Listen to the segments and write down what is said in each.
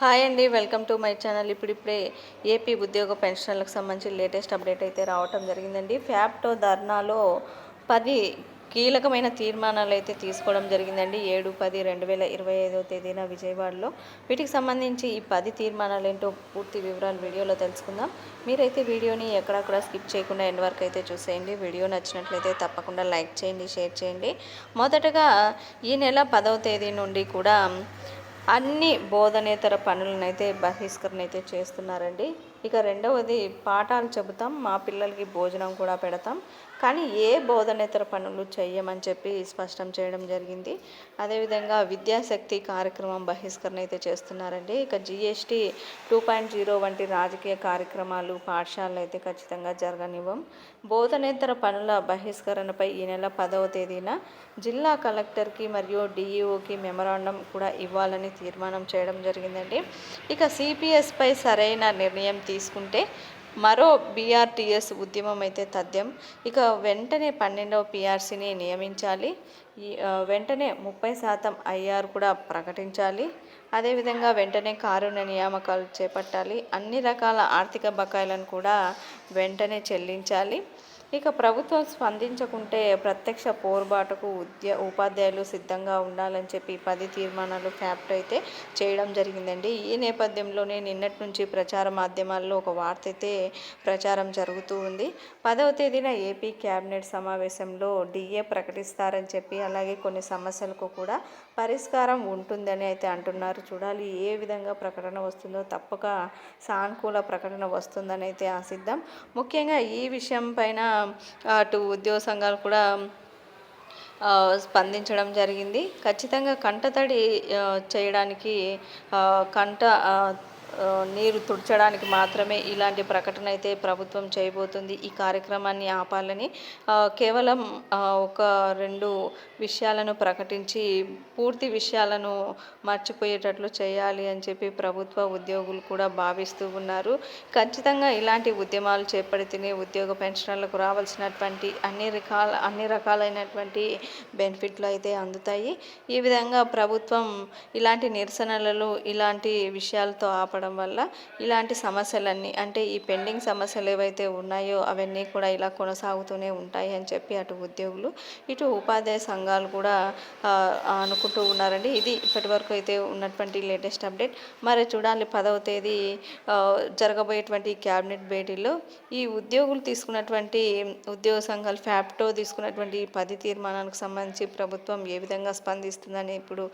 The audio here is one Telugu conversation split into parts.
హాయ్ అండి వెల్కమ్ టు మై ఛానల్. ఇప్పుడిప్పుడే ఏపీ ఉద్యోగ పెన్షన్లకు సంబంధించి లేటెస్ట్ అప్డేట్ అయితే రావటం జరిగిందండి. ఫ్యాప్టో ధర్నాలో పది కీలకమైన తీర్మానాలు అయితే తీసుకోవడం జరిగిందండి. ఏడు పది రెండు వేల ఇరవై ఐదో తేదీన విజయవాడలో. వీటికి సంబంధించి ఈ పది తీర్మానాలు ఏంటో పూర్తి వివరాలు వీడియోలో తెలుసుకుందాం. మీరైతే వీడియోని ఎక్కడక్కడ స్కిప్ చేయకుండా ఎండ్ వరకు అయితే చూసేయండి. వీడియో నచ్చినట్లయితే తప్పకుండా లైక్ చేయండి షేర్ చేయండి. మొదటగా ఈ నెల పదవ తేదీ నుండి కూడా అన్ని బోధనేతర పనులనైతే బహిష్కరణ అయితే చేస్తున్నారండి. ఇక రెండవది పాఠాలు చెబుతాం మా పిల్లలకి భోజనం కూడా పెడతాం. కానీ ఏ బోధనేతర పనులు చెయ్యమని చెప్పి స్పష్టం చేయడం జరిగింది. అదేవిధంగా విద్యాశక్తి కార్యక్రమం బహిష్కరణ అయితే చేస్తున్నారండి. ఇక జిఎస్టీ టూ పాయింట్ జీరో వంటి రాజకీయ కార్యక్రమాలు పాఠశాలలు అయితే ఖచ్చితంగా జరగనివ్వం. బోధనేతర పనుల బహిష్కరణపై ఈ నెల పదవ తేదీన జిల్లా కలెక్టర్కి మరియు డిఈఓకి మెమరాండం కూడా ఇవ్వాలని తీర్మానం చేయడం జరిగిందండి. ఇక సిపిఎస్పై సరైన నిర్ణయం తీసుకుంటే మరో బీఆర్టీఎస్ ఉద్యమం అయితే తథ్యం. ఇక వెంటనే పన్నెండవ పిఆర్సీని నియమించాలి. వెంటనే ముప్పై శాతం ఐఆర్ కూడా ప్రకటించాలి. అదేవిధంగా వెంటనే కారుణ నియామకాలు చేపట్టాలి. అన్ని రకాల ఆర్థిక బకాయిలను కూడా వెంటనే చెల్లించాలి. ఇక ప్రభుత్వం స్పందించకుంటే ప్రత్యక్ష పోరుబాటుకు ఉద్య ఉపాధ్యాయులు సిద్ధంగా ఉండాలని చెప్పి పది తీర్మానాలు ఫ్యాప్ట్ అయితే చేయడం జరిగిందండి. ఈ నేపథ్యంలోనే నిన్నటి నుంచి ప్రచార మాధ్యమాల్లో ఒక వార్త అయితే ప్రచారం జరుగుతూ ఉంది. పదవ తేదీన ఏపీ క్యాబినెట్ సమావేశంలో డిఏ ప్రకటిస్తారని చెప్పి అలాగే కొన్ని సమస్యలకు కూడా పరిష్కారం ఉంటుందని అయితే అంటున్నారు. చూడాలి ఏ విధంగా ప్రకటన వస్తుందో తప్పక సానుకూల ప్రకటన వస్తుందని అయితే ఆశిద్దాం. ముఖ్యంగా ఈ విషయం పైన అటు ఉద్యోగ సంఘాలు కూడా స్పందించడం జరిగింది. ఖచ్చితంగా కంటతడి చేయడానికి కంట నీరు తుడ్చడానికి మాత్రమే ఇలాంటి ప్రకటన అయితే ప్రభుత్వం చేయబోతుంది. ఈ కార్యక్రమాన్ని ఆపాలని కేవలం ఒక రెండు విషయాలను ప్రకటించి పూర్తి విషయాలను మర్చిపోయేటట్లు చేయాలి అని చెప్పి ప్రభుత్వ ఉద్యోగులు కూడా భావిస్తూ ఉన్నారు. ఖచ్చితంగా ఇలాంటి ఉద్యమాలు చేపడితేనే ఉద్యోగ పెన్షన్లకు రావాల్సినటువంటి అన్ని రకాల అన్ని రకాలైనటువంటి బెనిఫిట్లు అయితే అందుతాయి. ఈ విధంగా ప్రభుత్వం ఇలాంటి నిరసనలలో ఇలాంటి విషయాలతో ఆపడం ఉండడం వల్ల ఇలాంటి సమస్యలన్నీ అంటే ఈ పెండింగ్ సమస్యలు ఏవైతే ఉన్నాయో అవన్నీ కూడా ఇలా కొనసాగుతూనే ఉంటాయి అని చెప్పి అటు ఉద్యోగులు ఇటు ఉపాధ్యాయ సంఘాలు కూడా అనుకుంటూ ఉన్నారండి. ఇది ఇప్పటివరకు అయితే ఉన్నటువంటి లేటెస్ట్ అప్డేట్. మరి చూడాలి పదవ తేదీ జరగబోయేటువంటి క్యాబినెట్ భేటీలో ఈ ఉద్యోగులు తీసుకున్నటువంటి ఉద్యోగ సంఘాలు ఫ్యాప్టో తీసుకున్నటువంటి పది తీర్మానాలకు సంబంధించి ప్రభుత్వం ఏ విధంగా స్పందిస్తుందని ఇప్పుడు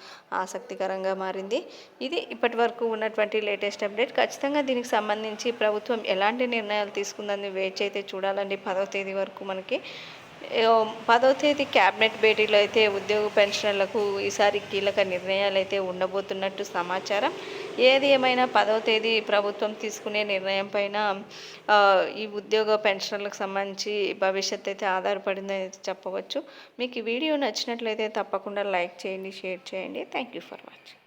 ఆసక్తికరంగా మారింది. ఇది ఇప్పటివరకు ఉన్నటువంటి లేటెస్ట్ అప్డేట్ ఖచ్చితంగా దీనికి సంబంధించి ప్రభుత్వం ఎలాంటి నిర్ణయాలు తీసుకుందని వేచి అయితే చూడాలండి పదవ తేదీ వరకు మనకి. పదవ తేదీ క్యాబినెట్ భేటీలో అయితే ఉద్యోగ పెన్షన్లకు ఈసారి కీలక నిర్ణయాలు అయితే ఉండబోతున్నట్టు సమాచారం. ఏది ఏమైనా పదవ తేదీ ప్రభుత్వం తీసుకునే నిర్ణయం పైన ఈ ఉద్యోగ పెన్షన్లకు సంబంధించి భవిష్యత్ అయితే ఆధారపడిందని చెప్పవచ్చు. మీకు ఈ వీడియో నచ్చినట్లయితే తప్పకుండా లైక్ చేయండి షేర్ చేయండి. Thank you for watching